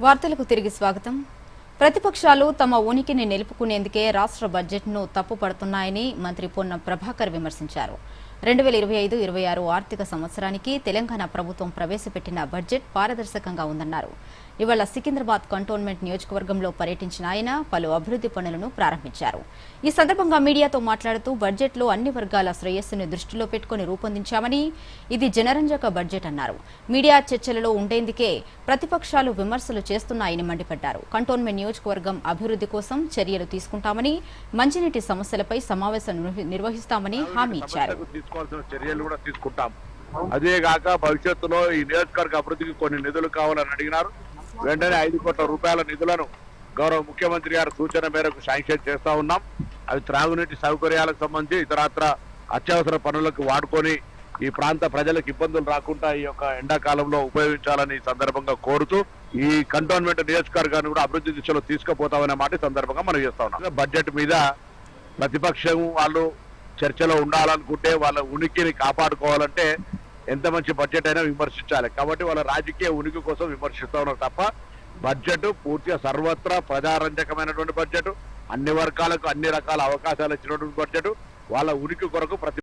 వార్తలకు తిరిగి స్వాగతం. ప్రతిపక్షాలు తమ ఉనికిని నిలుపుకునేందుకే రాష్ట్ర బడ్జెట్ను తప్పుపడుతున్నాయని మంత్రి పొన్నం ప్రభాకర్ విమర్శించారు. రెండు వేల ఇరవై ఐదు ఇరవై ఆరు ఆర్థిక సంవత్సరానికి తెలంగాణ ప్రభుత్వం ప్రవేశపెట్టిన బడ్జెట్ పారదర్శకంగా ఉందన్నారు. ఇవాళ సికింద్రాబాద్ కంటోన్మెంట్ నియోజకవర్గంలో పర్యటించిన ఆయన పలు అభివృద్ది పనులను ప్రారంభించారు. ఈ సందర్భంగా మీడియాతో మాట్లాడుతూ బడ్జెట్లో అన్ని వర్గాల శ్రేయస్సును దృష్టిలో పెట్టుకుని రూపొందించామని ఇది జనరంజక బడ్జెట్ అన్నారు. మీడియా చర్చలలో ఉండేందుకే ప్రతిపక్షాలు విమర్శలు చేస్తున్నాయని మండిపడ్డారు. కంటోన్మెంట్ నియోజకవర్గం అభివృద్ది కోసం చర్యలు తీసుకుంటామని మంచినీటి సమస్యలపై సమావేశం నిర్వహిస్తామని హామీ ఇచ్చారు. తీసుకోవాల్సిన చర్యలు కూడా తీసుకుంటాం. అదేగాక భవిష్యత్తులో ఈ నియోజకవర్గ అభివృద్ధికి కొన్ని నిధులు కావాలని అడిగినారు. వెంటనే ఐదు కోట్ల రూపాయల నిధులను గౌరవ ముఖ్యమంత్రి గారి సూచన మేరకు శాంక్షన్ చేస్తా ఉన్నాం. అవి త్రాగునీటి సౌకర్యాలకు సంబంధించి ఇతరత్ర అత్యవసర పనులకు వాడుకొని ఈ ప్రాంత ప్రజలకు ఇబ్బందులు రాకుండా ఈ యొక్క ఎండాకాలంలో ఉపయోగించాలని సందర్భంగా కోరుతూ ఈ కంటోన్మెంట్ నియోజకవర్గాన్ని కూడా అభివృద్ధి దిశలో తీసుకుపోతామనే మాట సందర్భంగా మనం చేస్తా ఉన్నాం. బడ్జెట్ మీద ప్రతిపక్షం వాళ్ళు చర్చలో ఉండాలనుకుంటే వాళ్ళ ఉనికిని కాపాడుకోవాలంటే ఎంత మంచి బడ్జెట్ అయినా విమర్శించాలి. కాబట్టి వాళ్ళ రాజకీయ ఉనికి కోసం విమర్శిస్తూ ఉన్నారు తప్ప బడ్జెట్ పూర్తిగా సర్వత్రా ప్రజారంజకమైనటువంటి బడ్జెట్ అన్ని వర్గాలకు అన్ని రకాల అవకాశాలు ఇచ్చినటువంటి బడ్జెట్ వాళ్ళ ఉనికి కొరకు ప్రతి